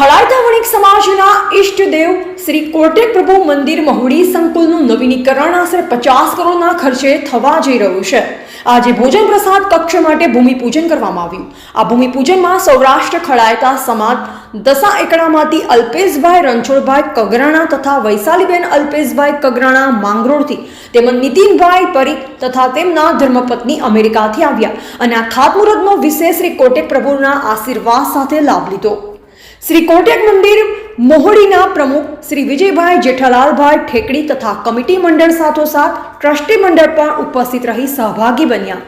ખળાળતા વણિક સમાજના ઈષ્ટદેવ શ્રી કોટેક પ્રભુ મંદિર મહુડી સંકુલનું નવીનીકરણ આશરે પચાસ કરોડના ખર્ચે થવા જઈ રહ્યું છે. આજે ભોજન પ્રસાદ કક્ષ માટે ભૂમિપૂજન કરવામાં આવ્યું. આ ભૂમિપૂજનમાં સૌરાષ્ટ્ર ખળાયતા સમાજ, દસા એકડામાંથી અલ્પેશભાઈ રણછોડભાઈ કગરાણા તથા વૈશાલીબેન અલ્પેશભાઈ કગરાણા માંગરોળથી તેમજ નીતિનભાઈ પરીખ તથા તેમના ધર્મપત્ની અમેરિકાથી આવ્યા અને આ ખાતમુહૂર્તનો વિશેષ શ્રી કોટેક પ્રભુના આશીર્વાદ સાથે લાભ લીધો. શ્રી કોટેક મંદિર, મોહડીના પ્રમુખ શ્રી વિજયભાઈ જેઠાલાલભાઈ ઠેકડી તથા કમિટી મંડળ સાથોસાથ ટ્રસ્ટી મંડળ પણ ઉપસ્થિત રહી સહભાગી બન્યા.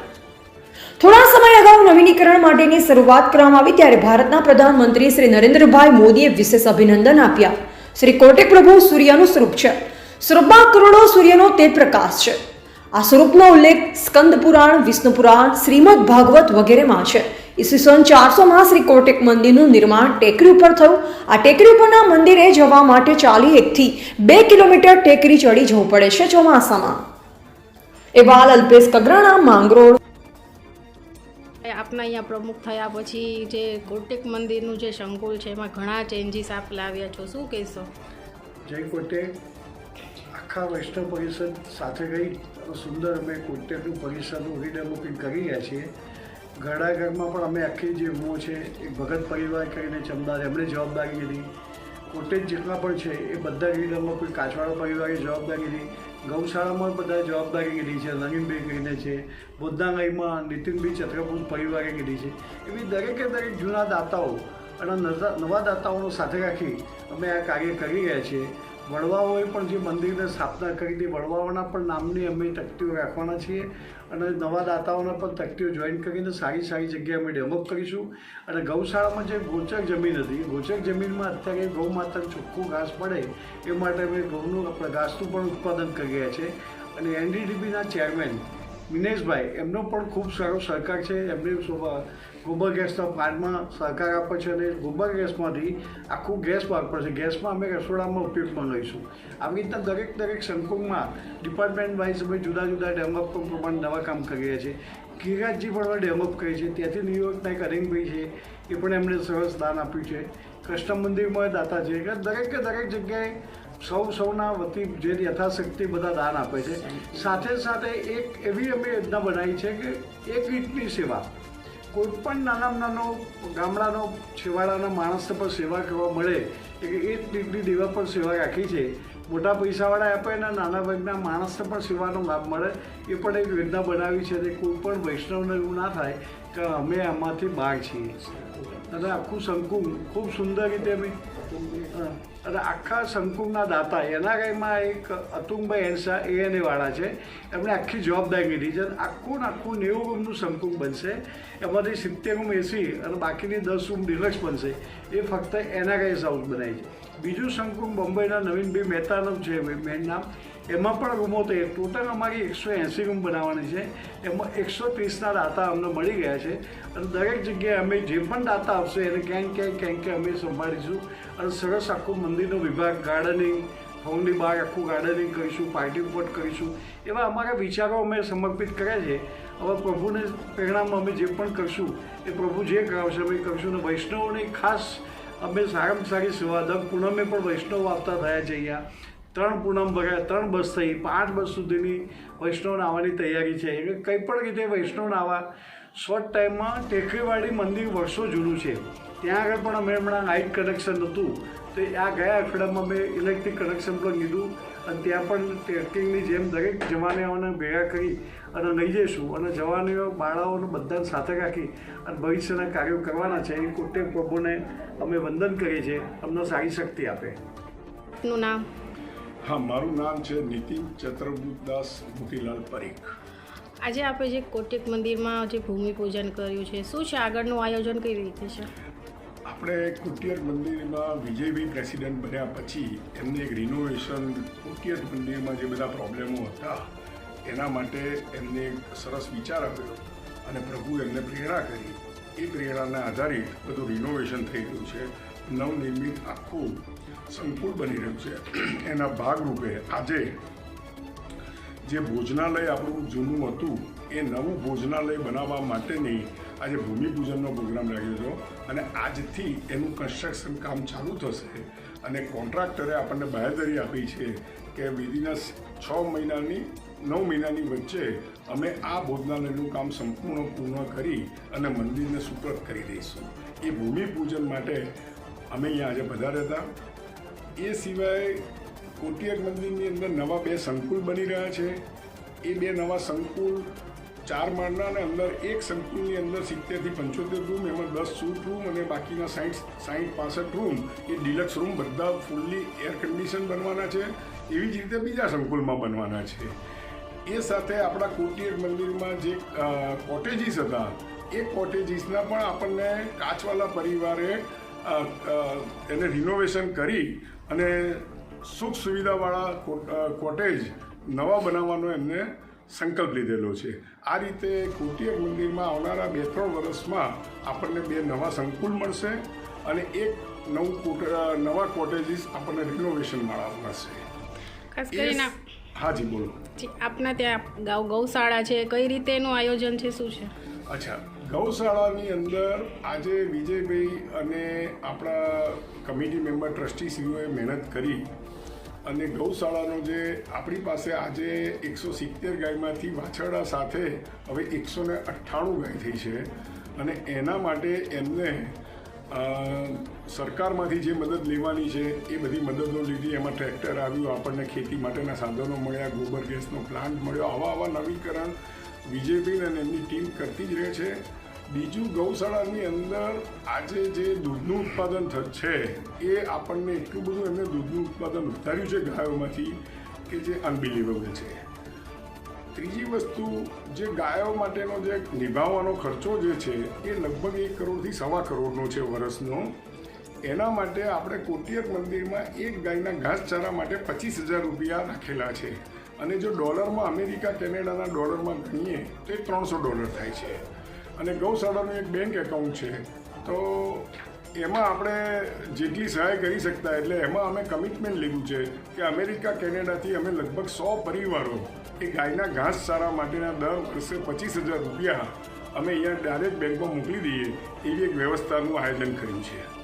થોડા સમય અગાઉ નવીનીકરણ માટેની શરૂઆત કરવામાં આવી ત્યારે ભારતના પ્રધાનમંત્રી શ્રી નરેન્દ્રભાઈ મોદીએ વિશેષ અભિનંદન આપ્યા. શ્રી કોટેક પ્રભુ સૂર્યનું સ્વરૂપ છે. સ્વરૂપમાં કરોડો સૂર્યનો તે પ્રકાશ છે. આ સ્વરૂપનો ઉલ્લેખ સ્કંદ પુરાણ વિષ્ણુ પુરાણ શ્રીમદ ભાગવત વગેરેમાં છે. ઈસવીસન ચારસોમાં શ્રી કોટેક મંદિરનું નિર્માણ ટેકરી ઉપર થયું. આ ટેકરી ઉપરના મંદિરે જવા માટે ચાલી એકથી બે કિલોમીટર ટેકરી ચડી જવું પડે છે ચોમાસામાં. એવાલ અલ્પેશ કગરાણા માંગરોળ. આપના અહીંયા પ્રમુખ થયા પછી જે કોટેક મંદિરનું જે સંકુલ છે એમાં ઘણા ચેન્જીસ આપ લાવ્યા છો. શું કહેશો? જય કોટે આખા વૈષ્ણવ પરિષદ સાથે ગઈ સુંદર અમે કોટેકનું પરિષદનું રીડેવલપિંગ કરી રહ્યા છીએ. ઘરડાઘરમાં પણ અમે આખી જે રૂમો છે એ ભગત પરિવાર કરીને ચમદાર એમણે જવાબદારી લીધી. કોટેજ જેટલા પણ છે, એ બધા રીડેવલપિંગ કાચવાડા પરિવારે જવાબદારી લીધી. ગૌશાળામાં બધા જવાબદારી લીધી છે નવીનભાઈ કરીને છે બુદ્ધાલયમાં નીતિનભાઈ ચત્રપુર પરિવારે લીધી છે. એવી દરેકે દરેક જૂના દાતાઓ અને નવા દાતાઓનો સાથે રાખી અમે આ કાર્ય કરી રહ્યા છીએ. વડવાઓએ પણ જે મંદિરને સ્થાપના કરી હતી, વડવાઓના પણ નામની અમે તકતીઓ રાખવાના છીએ અને નવા દાતાઓના પણ તકતીઓ જોઈન કરીને સારી સારી જગ્યાએ અમે ડેવલપ કરીશું. અને ગૌશાળામાં જે ગોચક જમીન હતી ગોચક જમીનમાં અત્યારે ગૌ માતાને ચોખ્ખું ઘાસ પડે એ માટે અમે ગૌનું આપણે ઘાસનું પણ ઉત્પાદન કરી રહ્યા છીએ અને એનડીડીબીના ચેરમેન મિનેશભાઈ એમનો પણ ખૂબ સારો સહકાર છે. એમને ગોબર ગેસના પ્લાન્ટમાં સહકાર આપે છે અને ગોબર ગેસમાંથી આખું ગેસ બહાર પડશે ગેસમાં અમે રસોડામાં ઉપયોગમાં લઈશું. આવી રીતના દરેક દરેક સંકુલમાં ડિપાર્ટમેન્ટ વાઇઝ અમે જુદા જુદા ડેવલપ પ્રમાણે નવા કામ કરી રહ્યા છીએ. કિરાતજી પણ ડેવલપ કરીએ છે ત્યાંથી ન્યુયોર્કના એક અરિંગભાઈ છે, એ પણ એમણે સરસ દાન આપ્યું છે. કૃષ્ણ મંદિરમાં દાતા છે. એટલે દરેકે દરેક જગ્યાએ સૌ સૌના વતી જે યથાશક્તિ બધા દાન આપે છે. સાથે સાથે એક એવી અમે યોજના બનાવી છે કે એક રીતની સેવા. કોઈ પણ નાનામાં નાનો ગામડાનો છેવાડાના માણસને પણ સેવા કરવા મળે એ જ રીતની દેવા પણ સેવા રાખી છે. મોટા પૈસાવાળા આપે અને નાના વર્ગના માણસને પણ સેવાનો લાભ મળે. એ પણ એક યોજના બનાવી છે અને કોઈ પણ વૈષ્ણવને એવું ના થાય કે અમે આમાંથી બહાર છીએ. અને આખું શંકુંગ ખૂબ સુંદર રીતે અમે અને આખા શંકુંગના દાતા, એના ગાયમાં એક અતુંગભાઈ એ વાળા છે. એમણે આખી જવાબદારી લીધી છે અને આખું ને આખું નેવું રૂમનું શંકુંગ બનશે. એમાંથી સિત્તેર રૂમ એસી અને બાકીની દસ રૂમ ડિલક્સ બનશે. એ ફક્ત એના ગાય હાઉસ બનાવી છે. બીજું શંકુ બોમ્બેના નવીનભાઈ મહેતાનું છે મેન નામ. એમાં પણ રૂમો તો ટોટલ અમારી એકસો એંસી રૂમ બનાવવાની છે. એમાં એકસો ત્રીસના દાતા અમને મળી ગયા છે. અને દરેક જગ્યાએ અમે જે પણ દાતા આવશે એને ક્યાંક ક્યાંક ક્યાંક ક્યાંક અમે સંભાળીશું. અને સરસ આખું મંદિરનો વિભાગ ગાર્ડનિંગ હોમની બહાર આખું ગાર્ડનિંગ કરીશું, પાર્ટી પ્લોટ કરીશું. એવા અમારા વિચારો અમે સમર્પિત કર્યા છે. હવે પ્રભુને પ્રેરણામાં અમે જે પણ કરશું, એ પ્રભુ જે કરાવશે અમે કરશું. અને વૈષ્ણવોની ખાસ અમે સારામાં સારી સેવા દર પૂનમે પણ વૈષ્ણવ આવતા થયા છે અહીંયા. ત્રણ પૂનમ ભર્યા ત્રણ બસ થઈ, પાંચ બસ સુધીની વૈષ્ણવને આવવાની તૈયારી છે. એટલે કંઈ પણ રીતે વૈષ્ણવને આવવા શોર્ટ ટાઈમમાં ટેકરીવાડી મંદિર વર્ષો જૂનું છે. ત્યાં આગળ પણ અમે હમણાં લાઇટ કનેક્શન હતું. તો આ ગયા અઠવાડિયામાં મેં ઇલેક્ટ્રિક કનેક્શન પણ લીધું અને ત્યાં પણ ટ્રેકિંગની જેમ દરેક જવાનીઓને ભેગા કરી અને લઈ જઈશું અને જવાનીઓ, બાળાઓને બધાને સાથે રાખી અને ભવિષ્યના કાર્યો કરવાના છે. એ કોટે પ્રભુને અમે વંદન કરીએ છીએ. અમને સારી શક્તિ આપે. આપનું નામ હા મારું નામ છે નીતિન ચંદ્રબુદાસ મોતીલાલ પરીખ. આજે આપણે જે કોટેક મંદિરમાં જે ભૂમિપૂજન કર્યું છે શું છે આગળનું આયોજન કઈ રીતે છે? આપણે કુટિયર મંદિરમાં વિજયભાઈ પ્રેસિડેન્ટ બન્યા પછી એમને એક રિનોવેશન કુટિયર મંદિરમાં જે બધા પ્રોબ્લેમો હતા એના માટે એમને એક સરસ વિચાર આપ્યો અને પ્રભુ એમને પ્રેરણા કરી. એ પ્રેરણાના આધારે બધું રિનોવેશન થઈ ગયું છે. નવનિર્મિત આખું સંકુલ બની રહ્યું છે. એના ભાગરૂપે આજે જે ભોજનાલય આપણું જૂનું હતું, એ નવું ભોજનાલય બનાવવા માટેની આજે ભૂમિપૂજનનો પ્રોગ્રામ રાખ્યો હતો. અને આજથી એનું કન્સ્ટ્રક્શન કામ ચાલુ થશે અને કોન્ટ્રાક્ટરે આપણને બાહેધરી આપી છે કે વિધિના છ મહિનાની, નવ મહિનાની વચ્ચે અમે આ ભોજનાલયનું કામ સંપૂર્ણ પૂર્ણ કરી અને મંદિરને સુપ્રત કરી દઈશું. એ ભૂમિપૂજન માટે અમે અહીંયા આજે પધાર્યા હતા. એ સિવાય કોટિયર મંદિરની અંદર નવા બે સંકુલ બની રહ્યા છે. એ બે નવા સંકુલ ચાર માળના અને અંદર એક સંકુલની અંદર સિત્તેરથી પંચોતેર રૂમ એમાં દસ સૂટ રૂમ અને બાકીના સાઠ સાઠ પાસઠ રૂમ એ ડિલક્સ રૂમ બધા ફૂલ્લી એર કન્ડિશન બનવાના છે. એવી જ રીતે બીજા સંકુલમાં બનવાના છે. એ સાથે આપણા કોટિયર મંદિરમાં જે કોટેજીસ હતા, એ કોટેજીસના પણ આપણને કાચવાલા પરિવારે એને રિનોવેશન કરી અને સુખ સુવિધાવાળા કોટેજ નવા બનાવવાનો એમને સંકલ્પ લીધેલો છે. આ રીતે કોટિયર મંદિરમાં આવનારા બે ત્રણ વર્ષમાં આપણને બે નવા સંકુલ મળશે અને એક નવું કોટ નવા કોટેજીસ આપણને ખાસ એ હાજી બોલો. આપના ત્યાં ગૌશાળા છે કઈ રીતે એનું આયોજન છે શું છે? અચ્છા ગૌશાળાની અંદર આજે વિજયભાઈ અને આપણા કમિટી મેમ્બર ટ્રસ્ટીશ્રીઓએ મહેનત કરી અને ગૌશાળાનો જે આપણી પાસે આજે એકસો સિત્તેર ગાયમાંથી વાછરડા સાથે હવે એકસો ને અઠ્ઠાણું ગાય થઈ છે અને એના માટે એમને સરકારમાંથી જે મદદ લેવાની છે એ બધી મદદો લીધી એમાં ટ્રેક્ટર આવ્યું, આપણને ખેતી માટેના સાધનો મળ્યા, ગોબર ગેસનો પ્લાન્ટ મળ્યો, આવા આવા નવીકરણ વિજયભાઈ અને એમની ટીમ કરતી જ રહે છે. બીજું ગૌશાળાની અંદર આજે જે દૂધનું ઉત્પાદન છે, એ આપણને એટલું બધું એમને દૂધનું ઉત્પાદન વધાર્યું છે ગાયોમાંથી કે જે અનબિલિવેબલ છે. ત્રીજી વસ્તુ, જે ગાયો માટેનો જે નિભાવવાનો ખર્ચો જે છે, એ લગભગ એક કરોડથી સવા કરોડનો છે વર્ષનો. એના માટે આપણે કોટિયર મંદિરમાં એક ગાયના ઘાસચારા માટે પચીસ હજાર રૂપિયા રાખેલા છે. અને જો ડોલરમાં અમેરિકા, કેનેડાના ડોલરમાં ગણીએ, તો એ ત્રણસો ડોલર થાય છે. અને ગૌશાળાનું એક બેંક એકાઉન્ટ છે. તો એમાં આપણે જેટલી સહાય કરી શકતા એટલે એમાં અમે કમિટમેન્ટ લીધું છે કે અમેરિકા, કેનેડાથી અમે લગભગ સો પરિવારો એ ગાયના ઘાસચારા માટેના દર વર્ષે પચીસ હજાર રૂપિયા અમે અહીંયા ડાયરેક્ટ બેંકમાં મોકલી દઈએ એવી એક વ્યવસ્થાનું આયોજન કર્યું છે.